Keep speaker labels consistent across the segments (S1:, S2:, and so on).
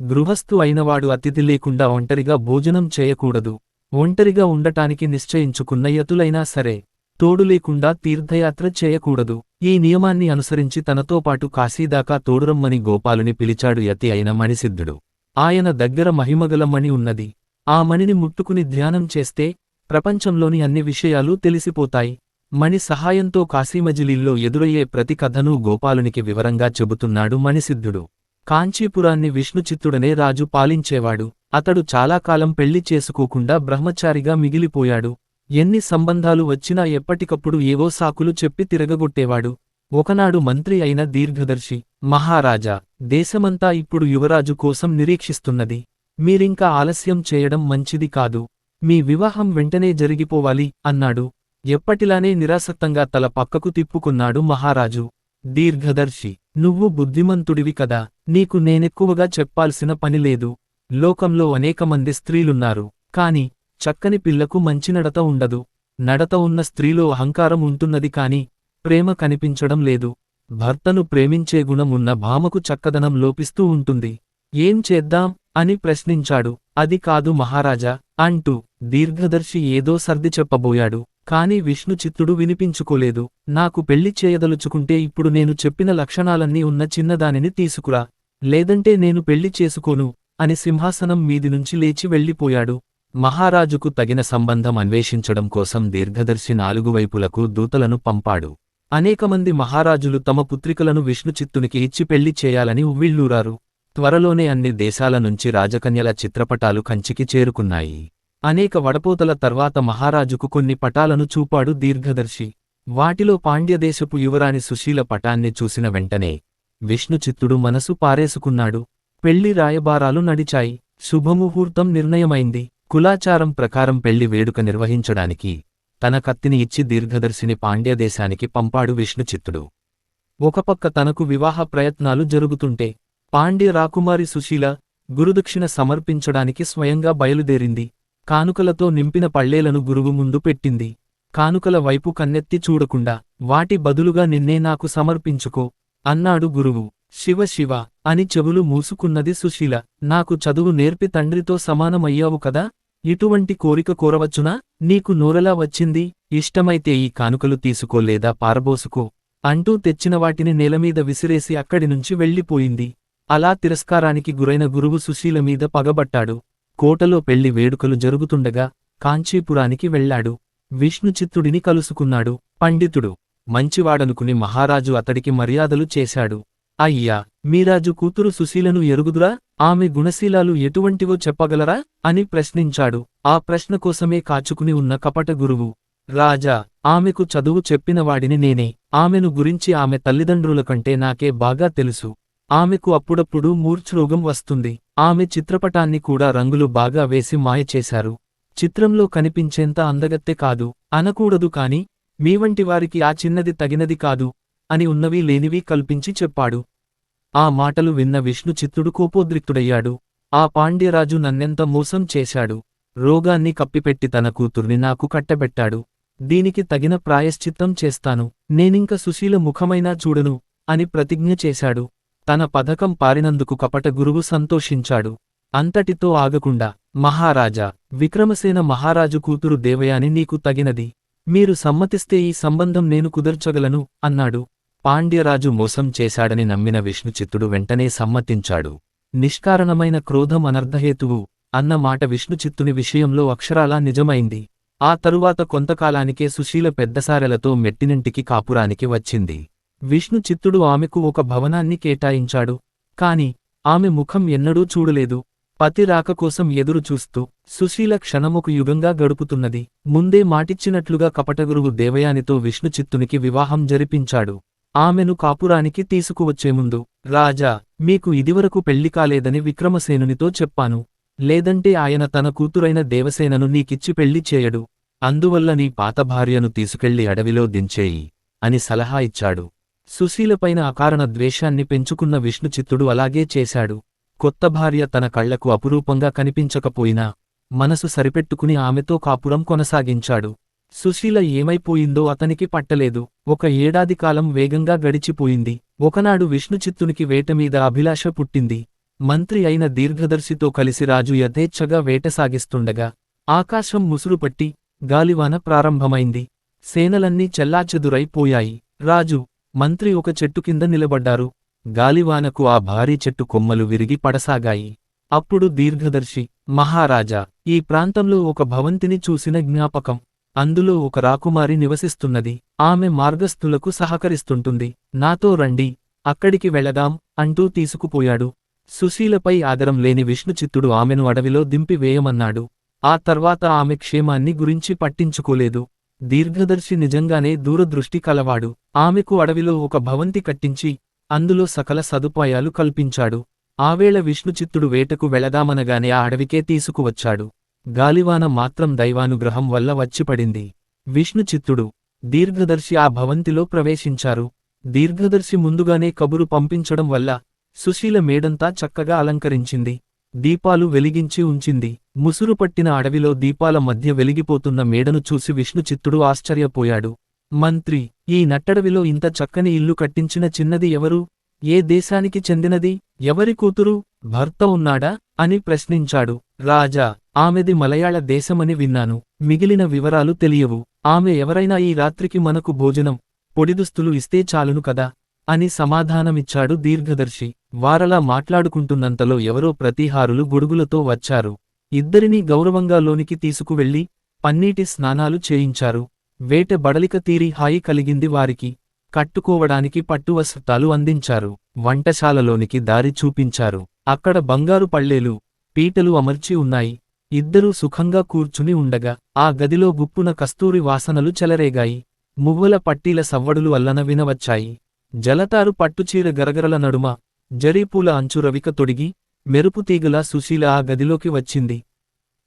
S1: గృహస్థు అయినవాడు అతిథి లేకుండా ఒంటరిగా భోజనం చేయకూడదు. ఒంటరిగా ఉండటానికి నిశ్చయించుకున్న యతులైనా సరే తోడు లేకుండా తీర్థయాత్ర చేయకూడదు. ఈ నియమాన్ని అనుసరించి తనతో పాటు కాశీదాకా తోడురమ్మని గోపాలుని పిలిచాడు యతి అయిన మణిసిద్ధుడు. ఆయన దగ్గర మహిమగల మణి ఉన్నది. ఆ మణిని ముట్టుకుని ధ్యానం చేస్తే ప్రపంచంలోని అన్ని విషయాలు తెలిసిపోతాయి. మణి సహాయంతో కాశీమజిలీల్లో ఎదురయ్యే ప్రతి కథను గోపాలునికి వివరంగా చెబుతున్నాడు మణిసిద్ధుడు. కాంచీపురాన్ని విష్ణుచిత్తుడనే రాజు పాలించేవాడు. అతడు చాలాకాలం పెళ్ళి చేసుకోకుండా బ్రహ్మచారిగా మిగిలిపోయాడు. ఎన్ని సంబంధాలు వచ్చినా ఎప్పటికప్పుడు ఏవో సాకులు చెప్పి తిరగగొట్టేవాడు. ఒకనాడు మంత్రి అయిన దీర్ఘదర్శి మహారాజా దేశమంతా ఇప్పుడు యువరాజు కోసం నిరీక్షిస్తున్నది. మీరింకా ఆలస్యం చేయడం మంచిది కాదు. మీ వివాహం వెంటనే జరిగిపోవాలి అన్నాడు. ఎప్పటిలానే నిరాసక్తంగా తల పక్కకు తిప్పుకున్నాడు మహారాజు. దీర్ఘదర్శి. నువ్వు బుద్ధిమంతుడివి కదా. నీకు నేనెక్కువగా చెప్పాల్సిన పనిలేదు లోకంలో అనేకమంది స్త్రీలున్నారు. కాని చక్కని పిల్లకు మంచి నడత ఉండదు. నడత ఉన్న స్త్రీలో అహంకారం ఉంటున్నది కాని ప్రేమ కనిపించడం లేదు. భర్తను ప్రేమించే గుణం ఉన్న భామకు చక్కదనం లోపిస్తూ ఉంటుంది. ఏం చేద్దాం? అని ప్రశ్నించాడు. అది కాదు మహారాజా అంటూ దీర్ఘదర్శి ఏదో సర్ది చెప్పబోయాడు. కాని విష్ణుచిత్తుడు వినిపించుకోలేదు. నాకు పెళ్ళి చేయదలుచుకుంటే ఇప్పుడు నేను చెప్పిన లక్షణాలన్నీ ఉన్న చిన్నదానిని తీసుకురా. లేదంటే నేను పెళ్ళి చేసుకోను అని సింహాసనం మీది నుంచి లేచి వెళ్ళిపోయాడు. మహారాజుకు తగిన సంబంధం అన్వేషించడం కోసం దీర్ఘదర్శి నాలుగు వైపులకు దూతలను పంపాడు. అనేకమంది మహారాజులు తమ పుత్రికలను విష్ణుచిత్తునికి ఇచ్చి పెళ్ళి చేయాలని ఉవ్విళ్ళూరారు. త్వరలోనే అన్ని దేశాల నుంచి రాజకన్యల చిత్రపటాలు కంచికి చేరుకున్నాయి. అనేక వడపోతల తర్వాత మహారాజుకు కొన్ని పటాలను చూపాడు దీర్ఘదర్శి. వాటిలో పాండ్యదేశపు యువరాణి సుశీల పటాన్ని చూసిన వెంటనే విష్ణుచిత్తుడు మనసు పారేసుకున్నాడు. పెళ్ళి రాయబారాలు నడిచాయి. శుభముహూర్తం నిర్ణయమైంది. కులాచారం ప్రకారం పెళ్ళి వేడుక నిర్వహించడానికి తన కత్తిని ఇచ్చి దీర్ఘదర్శిని పాండ్యదేశానికి పంపాడు విష్ణుచిత్తుడు ఒకపక్క తనకు వివాహ ప్రయత్నాలు జరుగుతుంటే పాండ్య రాకుమారి సుశీల గురుదక్షిణ సమర్పించడానికి స్వయంగా బయలుదేరింది. కానుకలతో నింపిన పళ్ళేలను గురువు ముందు పెట్టింది. కానుకల వైపు కన్నెత్తి చూడకుండా వాటి బదులుగా నిన్నే నాకు సమర్పించుకో అన్నాడు గురువు. శివ శివ అని చెవులు మూసుకున్నది సుశీల. నాకు చదువు నేర్పి తండ్రితో సమానమయ్యావు కదా? ఇటువంటి కోరిక కోరవచ్చునా? నీకు నోరెలా వచ్చింది? ఇష్టమైతే ఈ కానుకలు తీసుకో లేదా పారబోసుకో అంటూ తెచ్చిన వాటిని నేలమీద విసిరేసి అక్కడి నుంచి వెళ్ళిపోయింది. అలా తిరస్కారానికి గురైన గురువు సుశీల మీద పగబట్టాడు. కోటలో పెళ్ళి వేడుకలు జరుగుతుండగా కాంచీపురానికి వెళ్ళాడు. విష్ణుచిత్తుడిని కలుసుకున్నాడు. పండితుడు మంచివాడనుకుని మహారాజు అతడికి మర్యాదలు చేశాడు. అయ్యా మీరాజు కూతురు సుశీలను ఎరుగుదురా? ఆమె గుణశీలాలు ఎటువంటివో చెప్పగలరా? అని ప్రశ్నించాడు. ఆ ప్రశ్న కోసమే కాచుకుని ఉన్న కపట గురువు. రాజా ఆమెకు చదువు చెప్పినవాడిని నేనే. ఆమెను గురించి ఆమె తల్లిదండ్రుల కంటే నాకే బాగా తెలుసు. ఆమెకు అప్పుడప్పుడు మూర్ఛరోగం వస్తుంది. ఆమె చిత్రపటాన్ని కూడా రంగులు బాగా వేసి మాయ చేశారు. చిత్రంలో కనిపించేంత అందగత్తె కాదు. అనకూడదు కాని మీవంటి వారికి ఆ చిన్నది తగినది కాదు అని ఉన్నవి లేనివి కల్పించి చెప్పాడు. ఆ మాటలు విన్న విష్ణు చిత్తుడు కోపోద్రిక్తుడయ్యాడు. ఆ పాండ్యరాజు నన్నెంత మోసం చేశాడు? రోగాన్ని కప్పిపెట్టి తన కూతుర్ని నాకు కట్టబెట్టాడు. దీనికి తగిన ప్రాయశ్చిత్తం చేస్తాను. నేనింక సుశీల ముఖమైనా చూడను అని ప్రతిజ్ఞ చేశాడు. తన పథకం పారినందుకు కపట గురువు సంతోషించాడు. అంతటితో ఆగకుండా మహారాజా విక్రమసేన మహారాజు కూతురు దేవయాని నీకు తగినది. మీరు సమ్మతిస్తే ఈ సంబంధం నేను కుదర్చగలను అన్నాడు. పాండ్యరాజు మోసం చేశాడని నమ్మిన విష్ణుచిత్తుడు వెంటనే సమ్మతించాడు. నిష్కారణమైన క్రోధం అనర్ధహేతువు అన్న మాట విష్ణుచిత్తుని విషయంలో అక్షరాలా నిజమైంది. ఆ తరువాత కొంతకాలానికే సుశీల పెద్దసారెలతో మెట్టినింటికి కాపురానికి వచ్చింది. విష్ణుచిత్తుడు ఆమెకు ఒక భవనాన్ని కేటాయించాడు. కాని ఆమె ముఖం ఎన్నడూ చూడలేదు. పతి రాక కోసం ఎదురు చూస్తూ సుశీల క్షణముకు యుగంగా గడుపుతున్నది. ముందే మాటిచ్చినట్లుగా కపటగురువు దేవయానితో విష్ణుచిత్తునికి వివాహం జరిపించాడు. ఆమెను కాపురానికి తీసుకువచ్చే ముందు రాజా మీకు ఇదివరకు పెళ్ళి కాలేదని విక్రమసేనునితో చెప్పాను. లేదంటే ఆయన తన కూతురైన దేవసేనను నీకిచ్చి పెళ్ళి చేయడు. అందువల్ల నీ పాత భార్యను తీసుకెళ్ళి అడవిలో దించేయి అని సలహా ఇచ్చాడు. సుశీలపైన అకారణ ద్వేషాన్ని పెంచుకున్న విష్ణుచిత్తుడు అలాగే చేశాడు. కొత్త భార్య తన కళ్ళకు అపురూపంగా కనిపించకపోయినా మనసు సరిపెట్టుకుని ఆమెతో కాపురం కొనసాగించాడు. సుశీల ఏమైపోయిందో అతనికి పట్టలేదు. ఒక ఏడాది కాలం వేగంగా గడిచిపోయింది. ఒకనాడు విష్ణుచిత్తునికి వేటమీద అభిలాష పుట్టింది. మంత్రి అయిన దీర్ఘదర్శితో కలిసి రాజు యథేచ్ఛగా వేట సాగిస్తుండగా ఆకాశం ముసురుపట్టి గాలివాన ప్రారంభమైంది. సేనలన్నీ చెల్లాచెదురైపోయాయి రాజు మంత్రి ఒక చెట్టు కింద నిలబడ్డారు. గాలివానకు ఆ భారీ చెట్టు కొమ్మలు విరిగి పడసాగాయి. అప్పుడు దీర్ఘదర్శి మహారాజా ఈ ప్రాంతంలో ఒక భవంతిని చూసిన జ్ఞాపకం. అందులో ఒక రాకుమారి నివసిస్తున్నది. ఆమె మార్గస్థులకు సహకరిస్తుంటుంది. నాతో రండి. అక్కడికి వెళదాం అంటూ తీసుకుపోయాడు. సుశీలపై ఆదరం లేని విష్ణుచిత్తుడు ఆమెను అడవిలో దింపివేయమన్నాడు. ఆ తర్వాత ఆమె క్షేమాన్ని గురించి పట్టించుకోలేదు. దీర్ఘదర్శి నిజంగానే దూరదృష్టి కలవాడు. ఆమెకు అడవిలో ఒక భవంతి కట్టించి అందులో సకల సదుపాయాలు కల్పించాడు. ఆవేళ విష్ణుచిత్తుడు వేటకు వెళదామనగానే ఆ అడవికే తీసుకువచ్చాడు. గాలివాన మాత్రం దైవానుగ్రహం వల్ల వచ్చిపడింది. విష్ణుచిత్తుడు దీర్ఘదర్శి ఆ భవంతిలో ప్రవేశించారు. దీర్ఘదర్శి ముందుగానే కబురు పంపించడం వల్ల సుశీల మేడంతా చక్కగా అలంకరించింది. దీపాలు వెలిగించి ఉంచింది. ముసురుపట్టిన అడవిలో దీపాల మధ్య వెలిగిపోతున్న మేడను చూసి విష్ణుచిత్తుడు ఆశ్చర్యపోయాడు. మంత్రి ఈ నట్టడవిలో ఇంత చక్కని ఇల్లు కట్టించిన చిన్నది ఎవరు? ఏ దేశానికి చెందినది? ఎవరి కూతురు? భర్త ఉన్నాడా? అని ప్రశ్నించాడు. రాజా ఆమెది మలయాళ దేశమని విన్నాను. మిగిలిన వివరాలు తెలియవు. ఆమె ఎవరైనా ఈ రాత్రికి మనకు భోజనం పొడిదుస్తులు ఇస్తే చాలును కదా? అని సమాధానమిచ్చాడు దీర్ఘదర్శి. వారలా మాట్లాడుకుంటున్నంతలో ఎవరో ప్రతిహారులు గొడుగులతో వచ్చారు. ఇద్దరినీ గౌరవంగా లోనికి తీసుకువెళ్ళి పన్నీటి స్నానాలు చేయించారు. వేట బడలిక తీరి హాయి కలిగింది వారికి. కట్టుకోవడానికి పట్టువస్త్రాలు అందించారు. వంటశాలలోనికి దారి చూపించారు. అక్కడ బంగారు పళ్ళేలు పీటలు అమర్చి ఉన్నాయి. ఇద్దరూ సుఖంగా కూర్చుని ఉండగా ఆ గదిలో గుప్పున కస్తూరి వాసనలు చెలరేగాయి. మువ్వల పట్టీల సవ్వడులు అల్లన వినవచ్చాయి. జలతారు పట్టుచీర గరగరల నడుమ జరీపూల అంచు రవిక తొడిగి మెరుపుతీగలా సుశీల ఆ గదిలోకి వచ్చింది.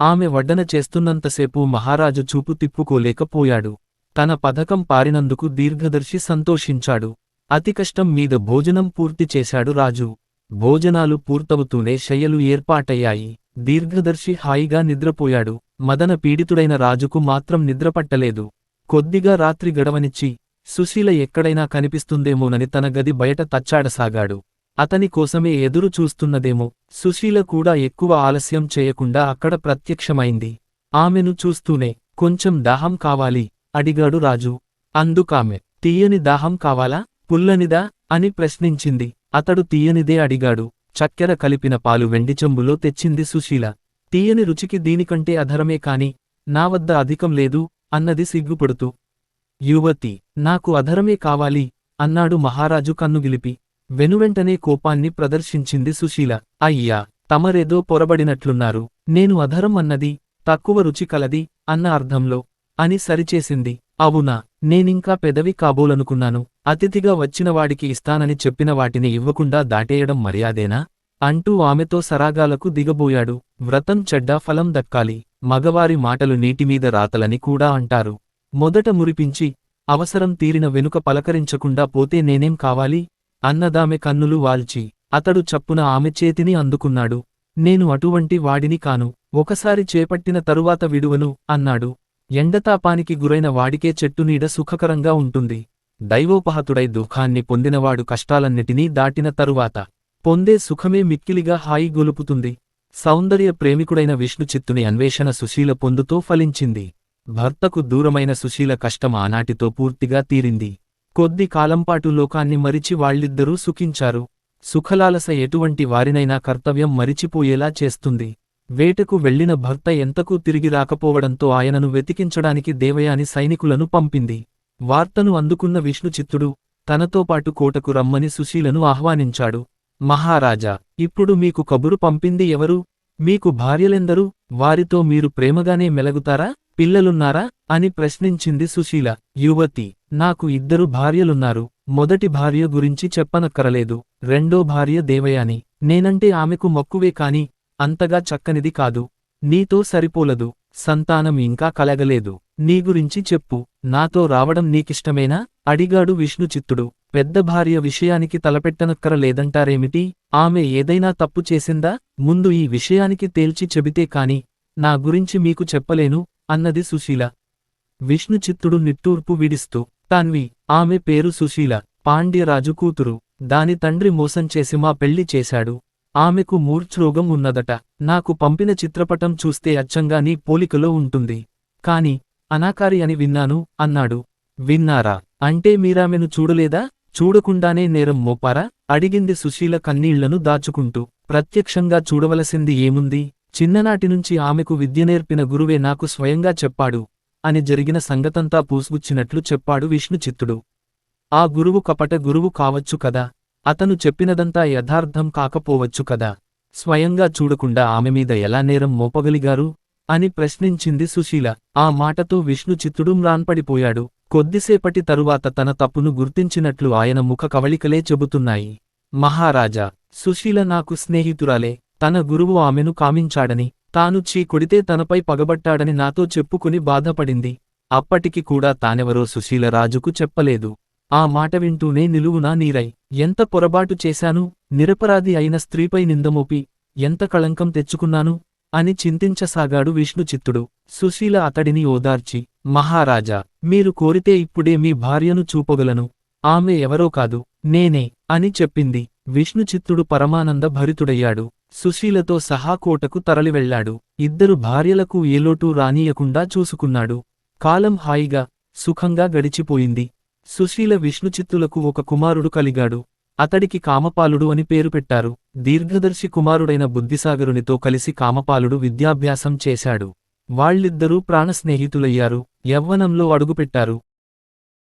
S1: ఆమె వడ్డన చేస్తున్నంతసేపు మహారాజు చూపు తిప్పుకోలేకపోయాడు. తన పథకం పారినందుకు దీర్ఘదర్శి సంతోషించాడు. అతి కష్టం మీద భోజనం పూర్తి చేశాడు రాజు. భోజనాలు పూర్తవుతూనే శయ్యలు ఏర్పాటయ్యాయి. దీర్ఘదర్శి హాయిగా నిద్రపోయాడు. మదన పీడితుడైన రాజుకు మాత్రం నిద్రపట్టలేదు కొద్దిగా రాత్రి గడవనిచ్చి సుశీల ఎక్కడైనా కనిపిస్తుందేమోనని తన గది బయట తచ్చాడసాగాడు. అతని కోసమే ఎదురు చూస్తున్నదేమో. సుశీల కూడా ఎక్కువ ఆలస్యం చేయకుండా అక్కడ ప్రత్యక్షమైంది. ఆమెను చూస్తూనే కొంచెం దాహం కావాలి అడిగాడు రాజు. అందుకామె తీయని దాహం కావాలా పుల్లనిదా? అని ప్రశ్నించింది. అతడు తీయనిదే అడిగాడు. చక్కెర కలిపిన పాలు వెండి చెంబులో తెచ్చింది సుశీల. తీయని రుచికి దీనికంటే అధరమే కాని నా వద్ద అధికం లేదు అన్నది సిగ్గుపడుతూ. యువతి నాకు అధరమే కావాలి అన్నాడు మహారాజు కన్నుగిలిపి వెనువెంటనే కోపాన్ని ప్రదర్శించింది సుశీల. అయ్యా తమరేదో పొరబడినట్లున్నారు. నేను అధరం అన్నది తక్కువ రుచి కలది అన్న అర్థంలో అని సరిచేసింది. అవునా నేనింకా పెదవి కాబోలనుకున్నాను. అతిథిగా వచ్చినవాడికి ఇస్తానని చెప్పిన వాటిని ఇవ్వకుండా దాటేయడం మర్యాదేనా? అంటూ ఆమెతో సరాగాలకు దిగబోయాడు. వ్రతం చెడ్డా ఫలం దక్కాలి. మగవారి మాటలు నీటిమీద రాతలని కూడా అంటారు. మొదట మురిపించి అవసరం తీరిన వెనుక పలకరించకుండా పోతే నేనేం కావాలి? అన్నదామె కన్నులు వాల్చి అతడు చప్పున ఆమె చేతిని అందుకున్నాడు. నేను అటువంటి వాడిని కాను ఒకసారి చేపట్టిన తరువాత విడువను అన్నాడు. ఎండతాపానికి గురైన వాడికే చెట్టునీడ సుఖకరంగా ఉంటుంది. దైవోపహతుడై దుఃఖాన్ని పొందినవాడు కష్టాలన్నిటినీ దాటిన తరువాత పొందే సుఖమే మిక్కిలిగా హాయి గొలుపుతుంది. సౌందర్య ప్రేమికుడైన విష్ణుచిత్తుని అన్వేషణ సుశీల పొందుతో ఫలించింది. భర్తకు దూరమైన సుశీల కష్టం ఆనాటితో పూర్తిగా తీరింది. కొద్ది కాలంపాటు లోకాన్ని మరిచి వాళ్ళిద్దరూ సుఖించారు. సుఖలాలస ఎటువంటి వారినైనా కర్తవ్యం మరిచిపోయేలా చేస్తుంది. వేటకు వెళ్ళిన భర్త ఎంతకు తిరిగి రాకపోవడంతో ఆయనను వెతికించడానికి దేవయాని సైనికులను పంపింది. వార్తను అందుకున్న విష్ణుచిత్తుడు తనతో పాటు కోటకు రమ్మని సుశీలను ఆహ్వానించాడు. మహారాజా ఇప్పుడు మీకు కబురు పంపింది ఎవరు? మీకు భార్యలెందరూ? వారితో మీరు ప్రేమగానే మెలగుతారా? పిల్లలున్నారా? అని ప్రశ్నించింది సుశీల. యువతి నాకు ఇద్దరు భార్యలున్నారు. మొదటి భార్య గురించి చెప్పనక్కరలేదు. రెండో భార్య దేవయాని. నేనంటే ఆమెకు మక్కువే కాని అంతగా చక్కనిది కాదు. నీతో సరిపోలదు. సంతానం ఇంకా కలగలేదు. నీ గురించి చెప్పు. నాతో రావడం నీకిష్టమేనా? అడిగాడు విష్ణుచిత్తుడు. పెద్ద భార్య విషయానికి తలపెట్టనక్కర లేదంటారేమిటి ఆమె ఏదైనా తప్పు చేసిందా? ముందు ఈ విషయానికి తేల్చి చెబితే కాని నా గురించి మీకు చెప్పలేను. అన్నది సుశీల. విష్ణుచిత్తుడు నిట్టూర్పు విడిస్తూ తాన్వి ఆమె పేరు సుశీల పాండ్యరాజు కూతురు. దాని తండ్రి మోసం చేసి మా పెళ్ళి చేశాడు. ఆమెకు మూర్ఛ్రోగం ఉన్నదట. నాకు పంపిన చిత్రపటం చూస్తే అచ్చంగా నీ పోలికలో ఉంటుంది. కాని అనాకారి అని విన్నాను అన్నాడు. విన్నారా? అంటే మీరామెను చూడలేదా? చూడకుండానే నేరం మోపారా? అడిగింది సుశీల కన్నీళ్ళను దాచుకుంటూ. ప్రత్యక్షంగా చూడవలసింది ఏముంది? చిన్ననాటి నుంచి ఆమెకు విద్య నేర్పిన గురువే నాకు స్వయంగా చెప్పాడు. అని జరిగిన సంగతంతా పూసుగుచ్చినట్లు చెప్పాడు విష్ణుచిత్తుడు. ఆ గురువు కపట గురువు కావచ్చు కదా? అతను చెప్పినదంతా యథార్థం కాకపోవచ్చు కదా? స్వయంగా చూడకుండా ఆమె మీద ఎలా నేరం మోపగలిగారు? అని ప్రశ్నించింది సుశీల. ఆ మాటతో విష్ణుచిత్తుడు మ్రాన్పడిపోయాడు. కొద్దిసేపటి తరువాత తన తప్పును గుర్తించినట్లు ఆయన ముఖ కవళికలే చెబుతున్నాయి. మహారాజా సుశీల నాకు స్నేహితురాలే. తన గురువు ఆమెను కామించాడని తాను చీ కొడితే తనపై పగబట్టాడని నాతో చెప్పుకుని బాధపడింది. అప్పటికి కూడా తానెవరో సుశీలరాజుకు చెప్పలేదు. ఆ మాట వింటూనే నిలువునా నీరై ఎంత పొరబాటు చేశాను నిరపరాధి అయిన స్త్రీపై నిందమోపి ఎంత కళంకం తెచ్చుకున్నాను అని చింతించసాగాడు విష్ణుచిత్తుడు. సుశీల అతడిని ఓదార్చి మహారాజా మీరు కోరితే ఇప్పుడే మీ భార్యను చూపగలను. ఆమె ఎవరో కాదు నేనే అని చెప్పింది. విష్ణుచిత్తుడు పరమానంద భరితుడయ్యాడు. సుశీలతో సహా కోటకు తరలివెళ్ళాడు ఇద్దరు భార్యలకు ఏలోటూ రానీయకుండా చూసుకున్నాడు. కాలం హాయిగా సుఖంగా గడిచిపోయింది. సుశీల విష్ణుచిత్తులకు ఒక కుమారుడు కలిగాడు. అతడికి కామపాలుడు అని పేరు పెట్టారు. దీర్ఘదర్శి కుమారుడైన బుద్ధిసాగరునితో కలిసి కామపాలుడు విద్యాభ్యాసం చేశాడు. వాళ్ళిద్దరూ ప్రాణస్నేహితులయ్యారు. యవ్వనంలో అడుగుపెట్టారు.